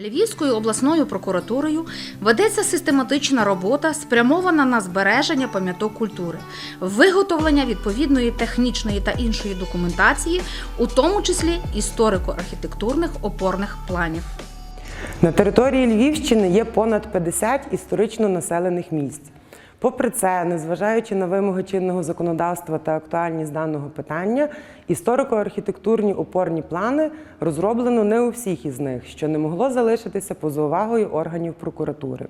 Львівською обласною прокуратурою ведеться систематична робота, спрямована на збереження пам'яток культури, виготовлення відповідної технічної та іншої документації, у тому числі історико-архітектурних опорних планів. На території Львівщини є понад 50 історично населених місць. Попри це, незважаючи на вимоги чинного законодавства та актуальність даного питання, історико-архітектурні опорні плани розроблено не у всіх із них, що не могло залишитися поза увагою органів прокуратури.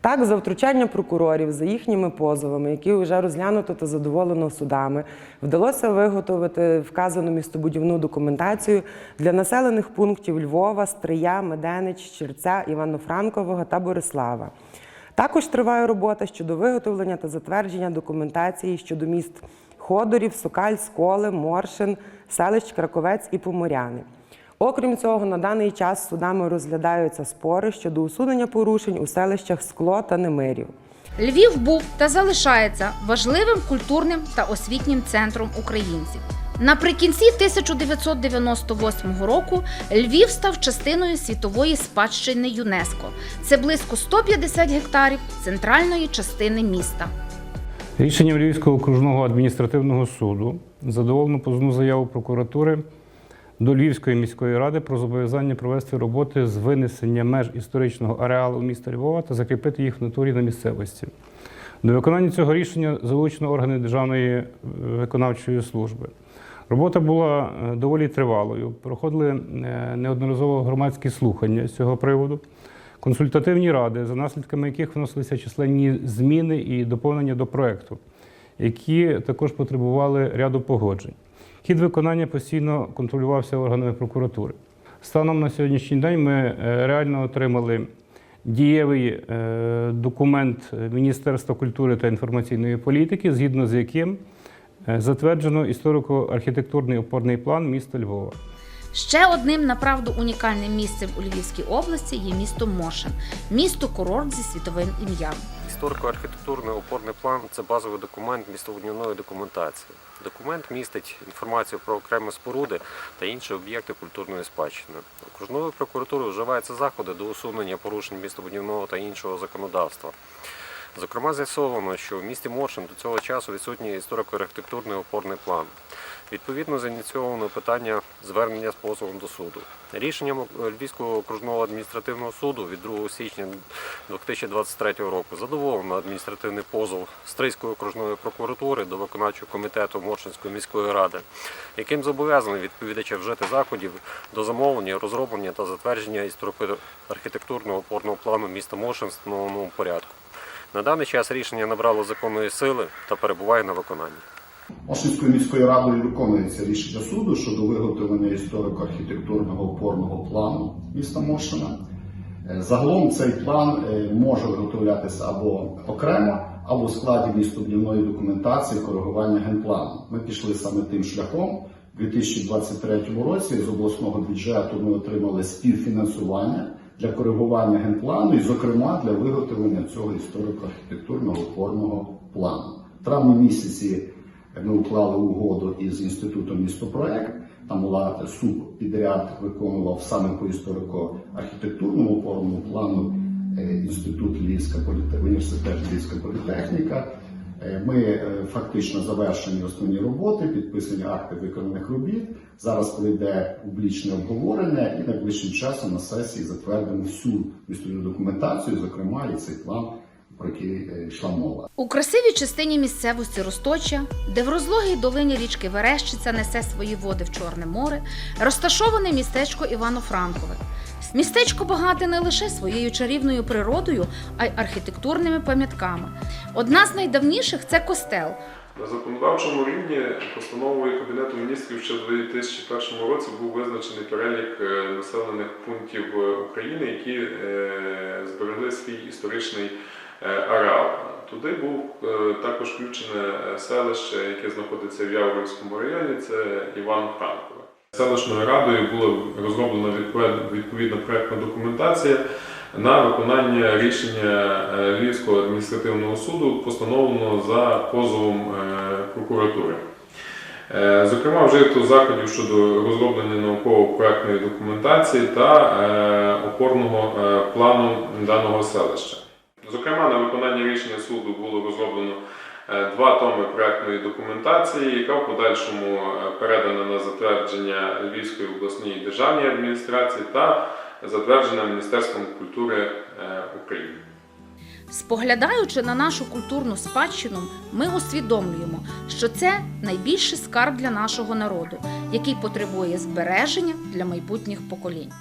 Так, за втручання прокурорів за їхніми позовами, які вже розглянуто та задоволено судами, вдалося виготовити вказану містобудівну документацію для населених пунктів Львова, Стрия, Меденич, Черця, Івано-Франкового та Борислава. Також триває робота щодо виготовлення та затвердження документації щодо міст Ходорів, Сокаль, Сколи, Моршин, селищ Краковець і Поморяни. Окрім цього, на даний час судами розглядаються спори щодо усунення порушень у селищах Скло та Немирів. Львів був та залишається важливим культурним та освітнім центром українців. Наприкінці 1998 року Львів став частиною світової спадщини ЮНЕСКО. Це близько 150 гектарів центральної частини міста. Рішенням Львівського окружного адміністративного суду задоволено позовну заяву прокуратури до Львівської міської ради про зобов'язання провести роботи з винесення меж історичного ареалу міста Львова та закріпити їх в натурі на місцевості. До виконання цього рішення залучено органи Державної е, виконавчої служби. Робота була е, доволі тривалою. Проходили е, неодноразово громадські слухання з цього приводу, консультативні ради, за наслідками яких вносилися численні зміни і доповнення до проекту, які також потребували ряду погоджень. Хід виконання постійно контролювався органами прокуратури. Станом на сьогоднішній день ми е, реально отримали дієвий документ Міністерства культури та інформаційної політики, згідно з яким затверджено історико-архітектурний опорний план міста Львова. Ще одним направду унікальним місцем у Львівській області є місто Мошен, місто курорт зі світовим ім'ям. Історико-архітектурний опорний план це базовий документ містобудівної документації. Документ містить інформацію про окремі споруди та інші об'єкти культурної спадщини. Окружною прокуратурою вживаються заходи до усунення порушень містобудівного та іншого законодавства. Зокрема, з'ясовано, що в місті Моршин до цього часу відсутній історико-архітектурний опорний план. Відповідно, зініційовано питання звернення з позовом до суду. Рішенням Львівського окружного адміністративного суду від 2 січня 2023 року задоволено адміністративний позов Стрийської окружної прокуратури до виконавчого комітету Моршинської міської ради, яким зобов'язаний відповідача вжити заходів до замовлення, розроблення та затвердження історико-архітектурного опорного плану міста Моршин встановленому порядку. На даний час рішення набрало законної сили та перебуває на виконанні. Мошинською міською радою виконується рішення суду щодо виготовлення історико-архітектурного опорного плану міста Мошина. Е, Загалом цей план е, може виготовлятися або окремо, або в складі містобудівної документації коригування генплану. Ми пішли саме тим шляхом. У 2023 році з обласного бюджету ми отримали співфінансування для коригування генплану і, зокрема, для виготовлення цього історико-архітектурного опорного плану. В травні місяці ми уклали угоду із інститутом містопроект. Там була субпідряд виконував саме по історико-архітектурному опорному плану е, інститут Львівська політехніка, університет Львівська політехніка. Е, Ми е, фактично завершені основні роботи, підписані акти виконаних робіт. Зараз пройде публічне обговорення і найближчим часом на сесії затвердимо всю містову документацію, зокрема і цей план, про який е, йшла мова. У красивій частині місцевості Росточа, де в розлогій долині річки Верещиця несе свої води в Чорне море, розташоване містечко Івано-Франкове. Містечко багате не лише своєю чарівною природою, а й архітектурними пам'ятками. Одна з найдавніших це костел. На законодавчому рівні постановою Кабінету міністрів ще в 2001 році був визначений перелік е, населених пунктів е, України, які зберегли свій історичний е. Туди був е, також включене е, селище, яке знаходиться в Яворівському районі, це Івано-Франкове. Селищною радою була розроблена відповід- відповідна проектна документація на виконання рішення Львівського адміністративного суду, постановленого за позовом прокуратури. Зокрема, вжито заходів щодо розроблення науково-проектної документації та опорного плану даного селища. Зокрема, на виконання рішення суду було розроблено е, два томи проектної документації, яка в подальшому е, передана на затвердження Львівської обласній державній адміністрації та затверджена Міністерством культури е, України. Споглядаючи на нашу культурну спадщину, ми усвідомлюємо, що це найбільший скарб для нашого народу, який потребує збереження для майбутніх поколінь.